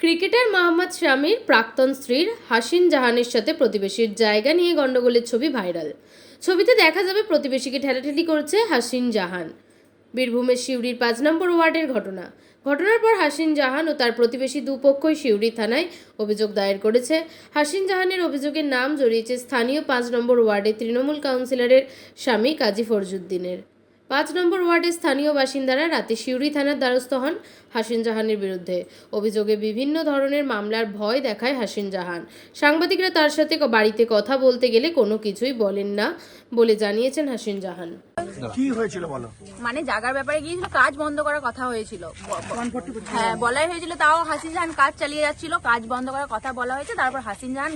Cricketer Mohammad শামির প্রাক্তন স্ত্রীর হাসিন জাহানের সাথে প্রতিবেশীর জায়গা নিয়ে গণ্ডগোলের ছবি ভাইরাল। ছবিতে দেখা যাবে প্রতিবেশীকে ঠেলাঠেলি করছে হাসিন জাহান। বীরভূমের সিউড়ির পাঁচ নম্বর ওয়ার্ডের ঘটনা। ঘটনার পর হাসিন জাহান ও তার প্রতিবেশী দুপক্ষই সিউড়ি থানায় অভিযোগ দায়ের করেছে। হাসিন জাহানের অভিযোগের নাম জড়িয়েছে স্থানীয় পাঁচ নম্বর ওয়ার্ডের তৃণমূল কাউন্সিলরের স্বামী কাজী ফরজুদ্দিনের। পাঁচ নম্বর ওয়ার্ডের স্থানীয় বাসিন্দারা রাতে সিউড়ি থানার দ্বারস্থ হন হাসিন জাহানের বিরুদ্ধে। অভিযোগে বিভিন্ন ধরনের মামলার ভয় দেখায় হাসিন জাহান। সাংবাদিকরা তার সাথে বাড়িতে কথা বলতে গেলে কোনো কিছুই বলেন না বলে জানিয়েছেন হাসিন জাহান। কি হয়েছিল বলো? মানে জাগার ব্যাপারে গিয়েছিল কাজ বন্ধ করার কথা হয়েছিল। হ্যাঁ বলাই হয়েছিল তাও হাসিন জাহান কাজ চালিয়ে যাচ্ছিল কাজ বন্ধ করার কথা বলা হয়েছে তারপর হাসিন জাহান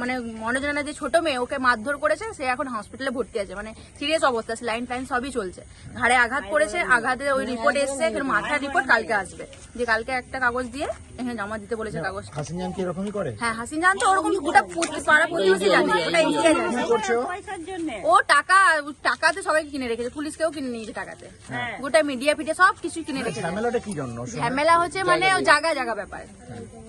মানে মনোজনা যে ছোট মেয়ে ওকে মারধর করেছে সে এখন হসপিটালে ভর্তি আছে মানে সিরিয়াস অবস্থা লাইন টাইন সবই চলছে। ঘাড়ে আঘাত করেছে আঘাতে ওই রিপোর্ট এসছে এখানে মাথার রিপোর্ট কালকে আসবে যে কালকে একটা কাগজ দিয়ে এখানে জমা দিতে বলেছে কাগজ হাসিন জান কি এরকমই করে? হ্যাঁ হাসিন জাহান তো ওরকম গোটা পাড়া প্রতিবেশী জানে ওটা এগিয়ে জানে ও? ও টাকা টাকাতে সবাইকে কিনে রেখেছে পুলিশকেও কিনে নিয়েছে টাকাতে। গোটা মিডিয়া ফিডিয়া সব কিছু কিনে রেখেছে। ঝামেলাটা কি জন্য? ঝামেলা হচ্ছে মানে ও জায়গা। জায়গা ব্যাপার।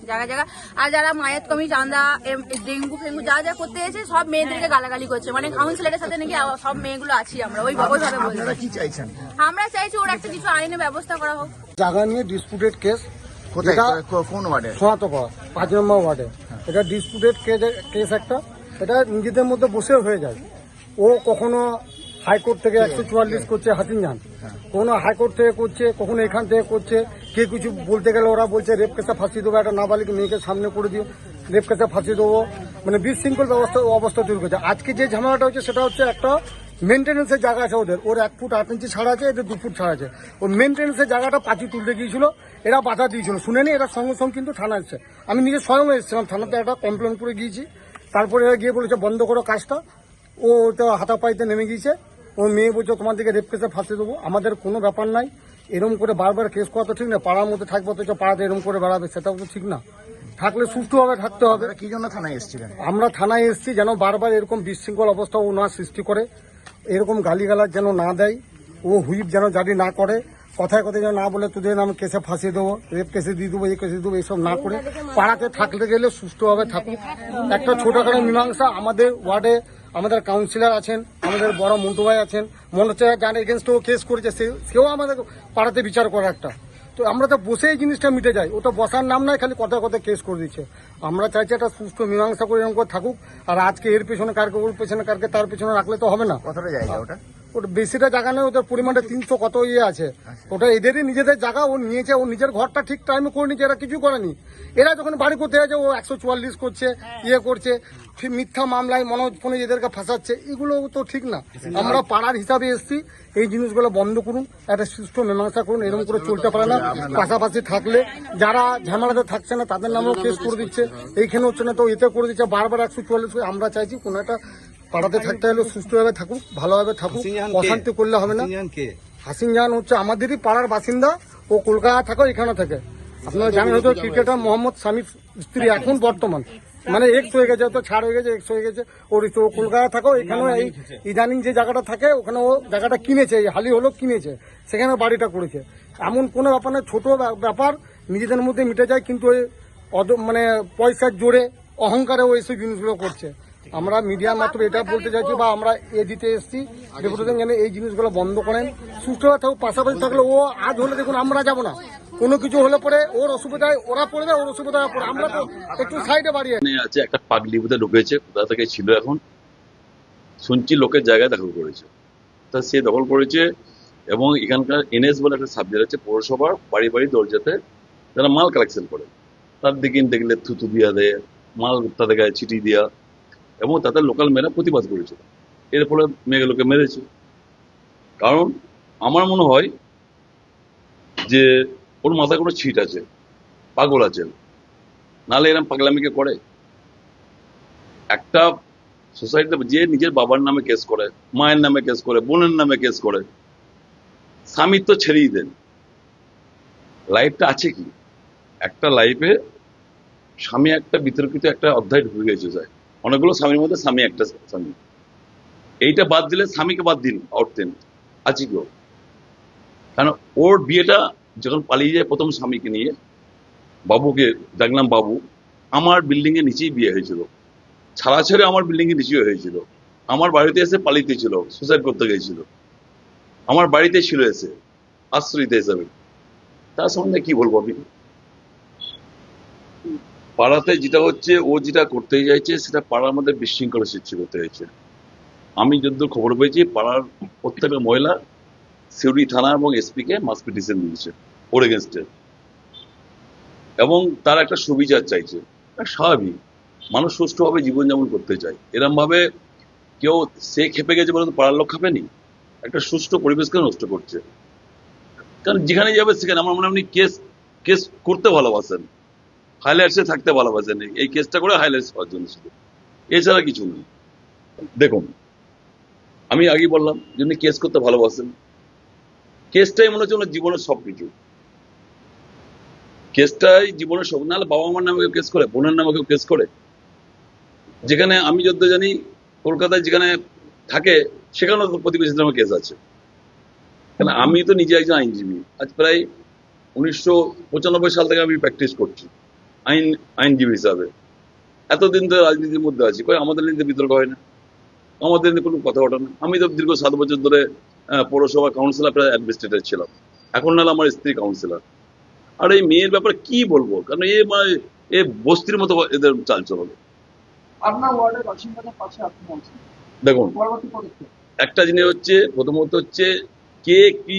জায়গা জায়গা। আর যারা মায়ের কমি চান্দা এম- ডেঙ্গু ফেঙ্গু যা যা করতে এসে সব মেয়েদেরকে গালাগালি করছে। মানে কাউন্সিলরের সাথে নাকি সব মেয়েগুলো আছি আমরা ওই ওইভাবে বলছি। কি চাইছেন? আমরা চাইছি ওর একটা কিছু আইনের ব্যবস্থা করা হোক। জায়গা নিয়ে ডিসপুটেড কেস কোথায়? কোন ওয়ার্ডে? সনাতপাড়া পাঁচ নম্বর ওয়ার্ডে। এটা ডিসপুটেড কেস একটা। এটা নিজেদের মধ্যে বসে হয়ে যায়। ও কখনো হাইকোর্ট থেকে একশো চুয়াল্লিশ করছে হাতিন যান কখনো হাইকোর্ট থেকে করছে, কখনো এখান থেকে করছে। কে কিছু বলতে গেলে ওরা বলছে, রেপ কেসে ফাঁসিয়ে দেবো, একটা নাবালিক মেয়েকে সামনে করে দিও। রেপ কেসে ফাঁসিয়ে দেবো। মানে বিশৃঙ্খল ব্যবস্থা, অবস্থা তৈরি করছে। আজকে যে ঝামেলাটা হচ্ছে, সেটা হচ্ছে একটা মেনটেন্যান্সের জায়গা আছে ওদের। ওর এক ফুট আট ইঞ্চি ছাড়া আছে, এদের দু ফুট ছাড়া আছে। ও মেনটেন্যান্সের জায়গাটা পাঁচি তুলতে গিয়েছিল, এরা বাধা দিয়েছিল। শুনেনি, এরা সঙ্গে সঙ্গে কিন্তু থানা এসছে। আমি নিজে স্বয়ং এসেছিলাম, থানাতে একটা কমপ্লেন করে গিয়েছি। তারপরে এরা গিয়ে বলেছে, বন্ধ করো কাজটা। ও ওটা হাতাপাইতে নেমে গিয়েছে। ও মেয়ে বলছে তোমার দিকে রেপ কেসে ফাঁসিয়ে দেবো। আমাদের কোনো ব্যাপার নাই। এরকম করে বারবার কেস করা তো ঠিক না। পাড়ার মধ্যে থাকব তো পাড়াতে এরকম করে বেড়াবে সেটাও তো ঠিক না। থাকলে সুষ্ঠুভাবে থাকতে হবে। কি জন্য থানায় এসেছিলেন? আমরা থানায় এসেছি যেন বারবার এরকম বিশৃঙ্খল অবস্থা ও না সৃষ্টি করে এরকম গালিগালাজ যেন না দেয় ও হুইপ যেন জারি না করে কথায় কথায় যেন না বলে তোদের আমি কেসে ফাঁসিয়ে দেবো রেপ কেসে দিয়ে দেবো এই কেসে দেবো এইসব না করে। পাড়াতে থাকতে গেলে সুষ্ঠুভাবে থাকুক। একটা ছোটখাটো মীমাংসা আমাদের ওয়ার্ডে আমাদের কাউন্সিলর আছেন, আমাদের বড় মন্টু ভাই আছেন, মনে হচ্ছে যার ও কেস করেছে সেও আমাদের পাড়াতে বিচার করে একটা। তো আমরা তো বসে এই জিনিসটা মিটে যাই ওটা বসার নাম নয় খালি কথা কথা কেস করে দিচ্ছে। আমরা চাইছি একটা সুস্থ মীমাংসা করে এরকম করে থাকুক, আর আজকে এর পেছনে কারকে, ওর পেছনে কারকে, তার পেছনে রাখলে তো হবে না। কথাটা জায়গা ওটা? ওটা বেশিটা জায়গা নেই ওদের পরিমাণটা তিনশো কত ইয়ে আছে। ওটা এদেরই নিজেদের জায়গা ও নিয়েছে ও নিজের ঘরটা ঠিক টাইমে করে নিয়েছে এরা কিছু করেনি। এরা যখন বাড়ি করতে আছে ও একশো চুয়াল্লিশ করছে ইয়ে করছে মিথ্যা মামলায় মনোজ ফোনে এদেরকে ফাঁসাচ্ছে এগুলো তো ঠিক না। আমরা পাড়ার হিসাবে এসছি এই জিনিসগুলো বন্ধ করুন একটা সুস্থ মীমাংসা করুন এরকম করে চলতে পারে না। পাশাপাশি থাকলে যারা ঝামেলাতে থাকছে না তাদের নামেও কেস করে দিচ্ছে। এইখানে হচ্ছে না তো এতে করে দিচ্ছে বারবার একশো চুয়াল্লিশ করে আমরা চাইছি কোনো একটা পাড়াতে থাকতে হলে সুস্থভাবে থাকুক ভালোভাবে থাকুক অশান্তি করলে হবে না। হাসিন জাহান হচ্ছে আমাদেরই পাড়ার বাসিন্দা ও কলকাতা থাকে এখানে থাকে। আপনারা জানেন হয়তো ক্রিকেটার মোহাম্মদ স্বামীর স্ত্রী এখন বর্তমান। মানে এক্স হয়ে গেছে তো ছাড় হয়ে গেছে এক্স হয়ে গেছে। ওর তো ও কলকাতা থাকো এখানে এই ইদানিং যে জায়গাটা থাকে ওখানে ও জায়গাটা কিনেছে এই হালি হলো কিনেছে। সেখানে বাড়িটা করেছে। এমন কোনো ব্যাপার না ছোটো ব্যাপার নিজেদের মধ্যে মিটে যায় কিন্তু ওই অদ মানে পয়সার জোরে অহংকারে ও এইসব জিনিসগুলো করছে। আমরা মিডিয়া মাত্র এটা বলতে চাইছি বা আমরা এ দিতে এসেছি ডেপুটেশন যেন এই জিনিসগুলো বন্ধ করেন। সুস্থভাবে থাকুক পাশাপাশি থাকলে ও আজ হলে দেখুন আমরা যাব না। কোনো কিছু হলে পরে ওর অসুবিধায় ওরা পড়বে ওর অসুবিধায় পড়ে। আমরা তো একটু সাইডে বাড়িয়ে আছে একটা পাগলি বোধহয় ঢুকেছে কোথা থেকে ছিল এখন? শুনছি লোকের জায়গায় দখল করেছে। তা সে দখল করেছে এবং এখানকার এনএস বলে একটা সাবজেক্ট আছে পৌরসভার বাড়ি বাড়ি দরজাতে যারা মাল কালেকশন করে। তার দিকে দেখলে থুতু দিয়া দেয় মাল তাদের গায়ে ছিটি দেওয়া এবং তাদের লোকাল মেয়েরা প্রতিবাদ করেছে। এর ফলে মেয়েগুলোকে মেরেছে। কারণ আমার মনে হয় যে ওর মাথায় কোনো ছিট আছে, পাগল আছে। নাহলে এরকম পাগলামিকে করে? একটা সোসাইটিতে যে নিজের বাবার নামে কেস করে, মায়ের নামে কেস করে, বোনের নামে কেস করে স্বামীর তো ছেড়েই দেন। লাইফটা আছে কি? একটা লাইফে স্বামী একটা বিতর্কিত একটা অধ্যায় ঢুকে গেছে, যায়। অনেকগুলো স্বামীর মধ্যে স্বামী একটা স্বামী। এইটা বাদ দিলে স্বামীকে বাদ দিন আউটতেন আছে কি ওর? কারণ ওর বিয়েটা যখন পালিয়ে যায় প্রথম স্বামীকে নিয়ে, বাবুকে, দেখলাম বাবু, আমার বিল্ডিং এর নিচেই বিয়ে হয়েছিল। ছাড়া ছেড়ে আমার বিল্ডিং এর নিচেই হয়েছিল। আমার বাড়িতে এসে পালিতে ছিল সুসাইড করতে গিয়েছিল। আমার বাড়িতে ছিল এসে, আশ্রয়িত হিসাবে। তার সম্বন্ধে কি বলব আমি? পাড়াতে যেটা হচ্ছে, ও যেটা করতে চাইছে, সেটা পাড়ার মধ্যে বিশৃঙ্খলা সৃষ্টি করতে চাইছে। আমি যদ্দূর খবর পেয়েছি, পাড়ার প্রত্যেকটা মহিলা সিউড়ি থানা এবং এসপি কে মাস পিটিশন দিয়েছে, ওর এগেনস্টে এবং তার একটা সুবিচার চাইছে। স্বাভাবিক। মানুষ সুষ্ঠুভাবে জীবনযাপন করতে চায়। এরম ভাবে কেউ সে খেপে গেছে বলে পাড়ার লোক খাপেনি। একটা সুষ্ঠু পরিবেশকে নষ্ট করছে। কারণ যেখানে যাবে সেখানে। আমার মনে হয় কেস কেস করতে ভালোবাসেন। হাইলাইটসে থাকতে ভালোবাসে নেই। এই কেসটা করে হাইলাইটস পাওয়ার জন্য শুধু। এছাড়া কিছু নেই। দেখুন, আমি আগে বললাম যে উনি কেস করতে ভালোবাসেন। কেসটাই মনে হচ্ছে ওনার জীবনের সব কিছু কেসটাই জীবনের সব নাহলে বাবা মার নামে কেউ কেস করে, বোনের নামে কেউ কেস করে। যেখানে আমি যত জানি কলকাতায় যেখানে থাকে, সেখানেও তো প্রতিবেশীর নামে কেস আছে। কেন, আমি তো নিজে একজন আইনজীবী। আজ প্রায় উনিশশো পঁচানব্বই সাল থেকে আমি প্র্যাকটিস করছি। আইন আইনজীবী হিসাবে। এতদিন তো রাজনীতির মধ্যে আছি। কই আমাদের নিয়ে বিতর্ক হয় না। আমাদের নিয়ে কোনো কথা ওঠে না। আমি তো দীর্ঘ সাত বছর ধরে পৌরসভা কাউন্সিলর প্রায় অ্যাডমিনিস্ট্রেটর ছিলাম। এখন নাহলে আমার স্ত্রী কাউন্সিলর আর এই মেয়ের ব্যাপারে কি বলব? কারণ এ মানে এ বস্তির মতো এদের চাল চলবে দেখুন। একটা জিনিস হচ্ছে প্রথমত হচ্ছে কে কি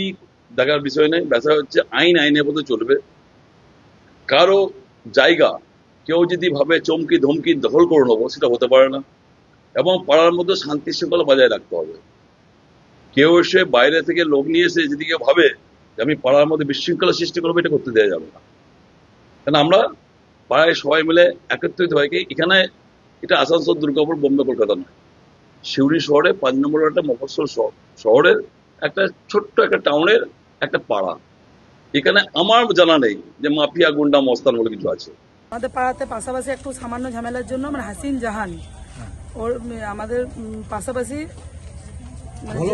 দেখার বিষয় নেই। ব্যাপার হচ্ছে আইন আইনের মতো চলবে। কারও জায়গা কেউ যদি ভাবে চমকি ধমকি দখল করে নেব, সেটা হতে পারে না। এবং পাড়ার মধ্যে শান্তি শৃঙ্খলা বজায় রাখতে হবে। কেউ এসে বাইরে থেকে লোক নিয়ে এসে যদি কেউ ভাবে যে আমি পাড়ার মধ্যে বিশৃঙ্খলা সৃষ্টি করব, এটা করতে দেওয়া যাবে না। কেন আমরা পাড়ায় সবাই মিলে একত্রিত হয় কি এখানে এটা আসানসোল, দুর্গাপুর, বোম্বে, কলকাতা নয়। সিউড়ি শহরে পাঁচ নম্বর একটা মফস্বল শহর শহরের একটা ছোট্ট একটা টাউনের একটা পাড়া। এখানে আমার জানা নেই যে মাফিয়া গুন্ডা মস্তান বলে কিছু আছে। আমাদের পাড়াতে পাশাপাশি একটু সামান্য ঝামেলার জন্য মানে হাসিন জাহান। ওর আমাদের পাশাপাশি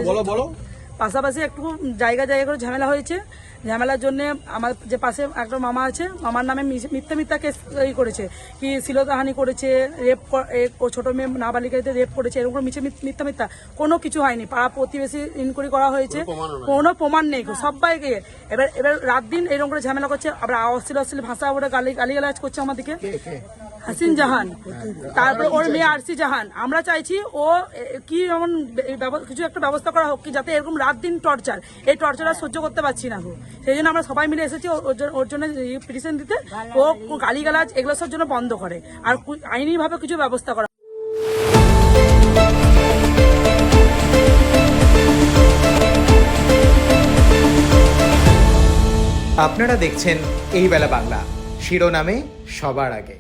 বলো বলো যে- পাশাপাশি একটু জায়গা জায়গা করে ঝামেলা হয়েছে। ঝামেলার জন্য আমার যে পাশে একটা মামা আছে মামার নামে মিথ্যা মিথ্যা কেস এই করেছে। কি শিলতাহানি করেছে রেপ ও ছোট মেয়ে নাবালিকাদের রেপ করেছে এরকম করে মিছে মিথ- মিথ্যা মিথ্যা কোনো কিছু হয়নি। পাড়া প্রতিবেশী ইনকোয়ারি করা হয়েছে। কোনো প্রমাণ নেই। সবাইকে এবার এবার রাত দিন এরকম করে ঝামেলা করছে। আবার অশ্লীল অশ্লীল ভাষা ওরা গালি গালিগালাজ করছে আমাদেরকে। হাসিন জাহান। তারপর ওর মেয়ে আরসি জাহান। আমরা চাইছি ও কি এমন কিছু একটা ব্যবস্থা করা হোক কি যাতে এরকম রাত দিন টর্চার। এই টর্চার আর সহ্য করতে পারছি না সেই জন্য আমরা সবাই মিলে এসেছি ওর- জন্য- পিটিশন দিতে। ও গালিগালাজ এগুলো সব জন্য বন্ধ করে। আর আইনি ভাবে কিছু ব্যবস্থা করা আপনারা দেখছেন এই বেলা বাংলা। শিরোনামে সবার আগে।